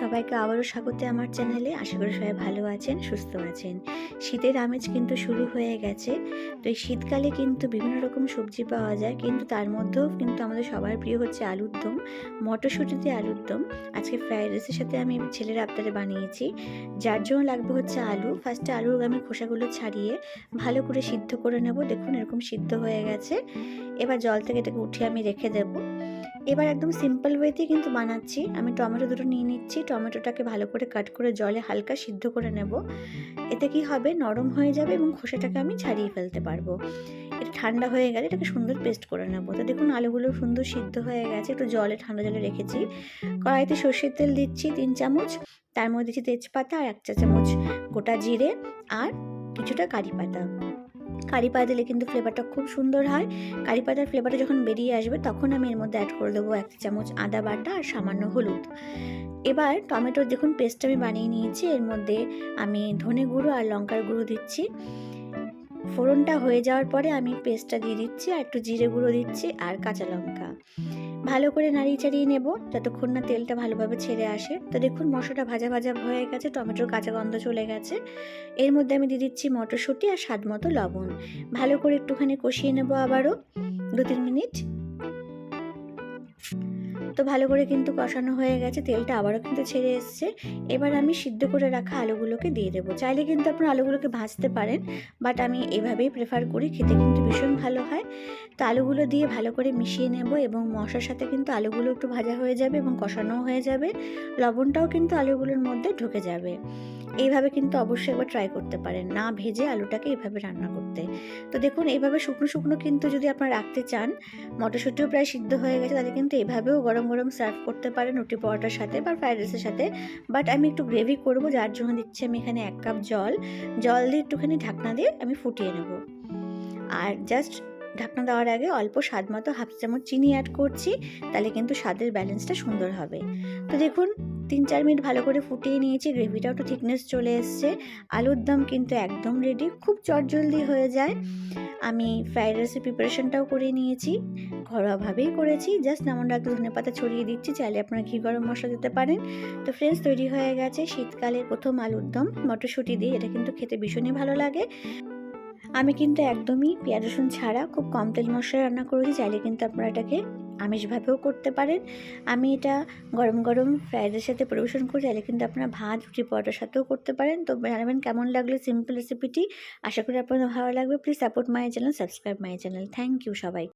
সবাইকে আবারও স্বাগত আমার চ্যানেলে। আশা করি সবাই ভালো আছেন, সুস্থ আছেন। শীতের আমেজ কিন্তু শুরু হয়ে গেছে। তো এই শীতকালে কিন্তু বিভিন্ন রকম সবজি পাওয়া যায়, কিন্তু তার মধ্যেও কিন্তু আমাদের সবার প্রিয় হচ্ছে আলুর দম। মটরশুঁটিতে আলুর দম। আজকে ফ্রাইড রাইসের সাথে আমি ছেলের আবদারে বানিয়েছি। যার জন্য লাগবে হচ্ছে আলু। ফার্স্টে আলুর আমি খোসাগুলো ছাড়িয়ে ভালো করে সিদ্ধ করে নেব। দেখুন এরকম সিদ্ধ হয়ে গেছে। এবার জল থেকে এটাকে উঠিয়ে আমি রেখে দেবো। এবার একদম সিম্পল ওয়েতেই কিন্তু বানাচ্ছি। আমি টমেটো দুটো নিয়ে নিচ্ছি। টমেটোটাকে ভালো করে কাট করে জলে হালকা সিদ্ধ করে নেব। এতে কি হবে? নরম হয়ে যাবে এবং খোসাটাকে আমি ছাড়িয়ে ফেলতে পারব। এটা ঠান্ডা হয়ে গেলে এটাকে সুন্দর পেস্ট করে নেব। তো দেখুন, আলুগুলো সুন্দর সিদ্ধ হয়ে গেছে। একটু জলে, ঠান্ডা জলে রেখেছি। কড়াইতে সর্ষের তেল দিচ্ছি তিন চামচ। তার মধ্যে দিচ্ছি তেজপাতা আর এক চা চামচ গোটা জিরে আর কিছুটা কারি পাতা। কারি পাতা দিলে কিন্তু ফ্লেভারটা খুব সুন্দর হয়। কারি পাতার ফ্লেভারটা যখন বেরিয়ে আসবে, তখন আমি এর মধ্যে অ্যাড করে দেবো এক চামচ আদা বাটা আর সামান্য হলুদ। এবার টমেটোর দেখুন পেস্ট আমি বানিয়ে নিয়েছি। এর মধ্যে আমি ধনে গুঁড়ো আর লঙ্কার গুঁড়ো দিচ্ছি। ফোড়নটা হয়ে যাওয়ার পরে আমি পেস্টটা দিয়ে দিচ্ছি আর একটু জিরে গুঁড়ো দিচ্ছি আর কাঁচা লঙ্কা। ভালো করে নাড়িয়ে চাড়িয়ে নেব যতক্ষণ না তেলটা ভালোভাবে ছেড়ে আসে। তো দেখুন মশলাটা ভাজা ভাজা হয়ে গেছে, টমেটোর কাঁচা গন্ধ চলে গেছে। এর মধ্যে আমি দিয়ে দিচ্ছি মটরশুঁটি আর স্বাদ মতো লবণ। ভালো করে একটুখানি কষিয়ে নেব আবারও দু তিন মিনিট। তো ভালো করে কিন্তু কষানো হয়ে গেছে, তেলটা আবারও কিন্তু ছেড়ে এসছে। এবার আমি সিদ্ধ করে রাখা আলুগুলোকে দিয়ে দেবো। চাইলে কিন্তু আপনার আলুগুলোকে ভাজতে পারেন, বাট আমি এভাবেই প্রেফার করি, খেতে কিন্তু ভীষণ ভালো হয়। তো আলুগুলো দিয়ে ভালো করে মিশিয়ে নেব এবং মশার সাথে কিন্তু আলুগুলো একটু ভাজা হয়ে যাবে এবং কষানোও হয়ে যাবে। লবণটাও কিন্তু আলুগুলোর মধ্যে ঢুকে যাবে। এইভাবে কিন্তু অবশ্যই একবার ট্রাই করতে পারেন, না ভেজে আলুটাকে এইভাবে রান্না করতে। তো দেখুন, এইভাবে শুকনো শুকনো কিন্তু যদি আপনারা রাখতে চান, মটরশুঁটিও প্রায় সিদ্ধ হয়ে গেছে, তাহলে কিন্তু এভাবেও গরম গরম গরম সার্ভ করতে পারেন রুটি পরোটার সাথে বা ফ্রাইড রাইসের সাথে। বাট আমি একটু গ্রেভি করব, যার জন্য দিচ্ছি আমি এখানে এক কাপ জল। জল দিয়ে একটুখানি ঢাকনা দিয়ে আমি ফুটিয়ে নেব। আর জাস্ট ঢাকনা দেওয়ার আগে অল্প স্বাদ মতো হাফ চামচ চিনি অ্যাড করছি, তাহলে কিন্তু স্বাদের ব্যালেন্সটা সুন্দর হবে। তো দেখুন, তিন চার মিনিট ভালো করে ফুটিয়ে নিয়েছি গ্রেভিটাও একটু থিকনেস চলে এসছে। আলুর দম কিন্তু একদম রেডি খুব চটজলদি হয়ে যায়। আমি ফ্রাইড রাইসের প্রিপারেশনটাও করে নিয়েছি, ঘরোয়াভাবেই করেছি জাস্ট নামনটা একটু ধনে পাতা ছড়িয়ে দিচ্ছি, চাইলে আপনারা ঘি গরম মশলা দিতে পারেন। তো ফ্রেন্ডস তৈরি হয়ে গেছে শীতকালের প্রথম আলুর দম, মটরশুঁটি দিয়ে, এটা কিন্তু খেতে ভীষণই ভালো লাগে। আমি কিন্তু একদমই পেঁয়াজ রসুন ছাড়া খুব কম তেল মশলা রান্না করেছি, চাইলে কিন্তু আপনারা এটাকে আমিষভাবেও করতে পারেন। আমি এটা গরম গরম ফ্রাইডের সাথে পরিবেশন করি, চাইলে কিন্তু আপনারা ভাত, রুটি, পরোটার সাথেও করতে পারেন। তো জানাবেন কেমন লাগল সিম্পল রেসিপিটি আশা করি আপনাদের ভালো লাগবে। Please support my channel subscribe my channel thank you সবাই